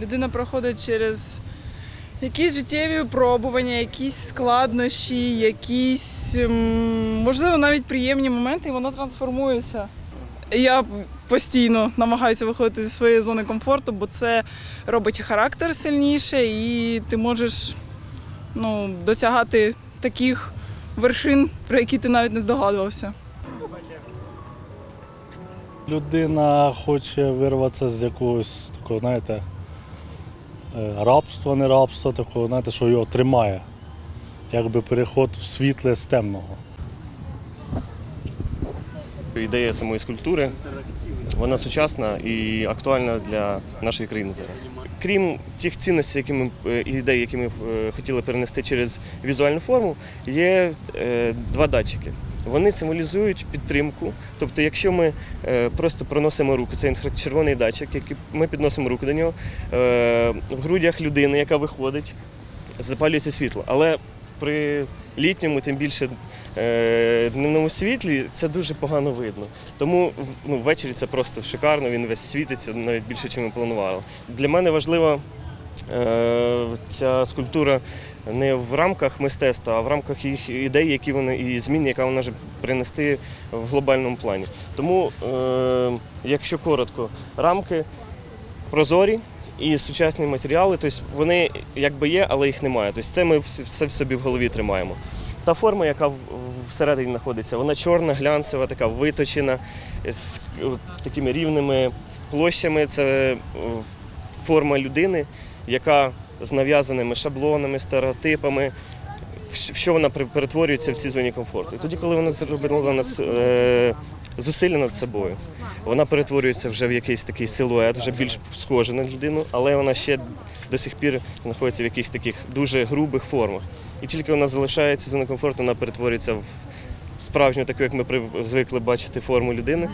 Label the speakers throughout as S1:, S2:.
S1: Людина проходить через якісь життєві випробування, якісь складнощі, якісь, ем, можливо, навіть приємні моменти, і вона трансформується. Я постійно намагаюся виходити зі своєї зони комфорту, бо це робить характер сильніше, і ти можеш ну, досягати таких вершин, про які ти навіть не здогадувався.
S2: Людина хоче вирватися з якогось такого, знаєте, рабства, не рабства, такого, знаєте, що його тримає. Якби переход в світле з темного.
S3: Ідея самої скульптури вона сучасна і актуальна для нашої країни зараз. Крім тих цінностей, які ми е, ідей, які ми е, хотіли перенести через візуальну форму, є е, два датчики. Вони символізують підтримку. Тобто, якщо ми е, просто проносимо руку, це інфрачервоний датчик, який ми підносимо руку до нього, е, в грудях людини, яка виходить, запалюється світло. Але при літньому, тим більше е, дневному світлі, це дуже погано видно. Тому ну, ввечері це просто шикарно, він весь світиться навіть більше, ніж ми планували. Для мене важлива е, ця скульптура не в рамках мистецтва, а в рамках їх ідей, які вони і змін, яка вона може принести в глобальному плані. Тому, е, якщо коротко, рамки прозорі. І сучасні матеріали, тобто вони якби є, але їх немає. Тобто це ми все в собі в голові тримаємо. Та форма, яка всередині знаходиться, вона чорна, глянцева, така виточена, з е, такими рівними площами. Це е, форма людини, яка з нав'язаними шаблонами, стереотипами. що вона перетворюється в цій зоні комфорту. І тоді, коли вона зробила нас е, зусилля над собою, вона перетворюється вже в якийсь такий силует, вже більш схожий на людину, але вона ще до сих пір знаходиться в якихось таких дуже грубих формах. І тільки вона залишається зона комфорту, вона перетворюється в справжню, таку, як ми звикли бачити форму людини,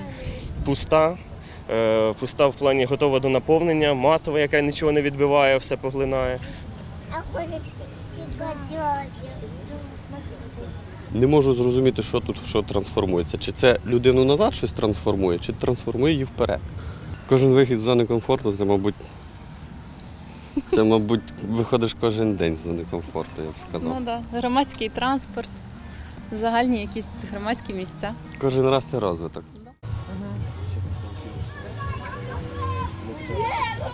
S3: пуста. Е, Пуста в плані готова до наповнення, матова, яка нічого не відбиває, все поглинає.
S4: Не можу зрозуміти, що тут що трансформується. Чи це людину назад щось трансформує, чи трансформує її вперед. Кожен вихід з зони комфорту це, мабуть, це, мабуть, виходиш кожен день з зони комфорту, я б сказав.
S5: Ну так, да. громадський транспорт, загальні якісь громадські місця.
S4: Кожен раз це розвиток.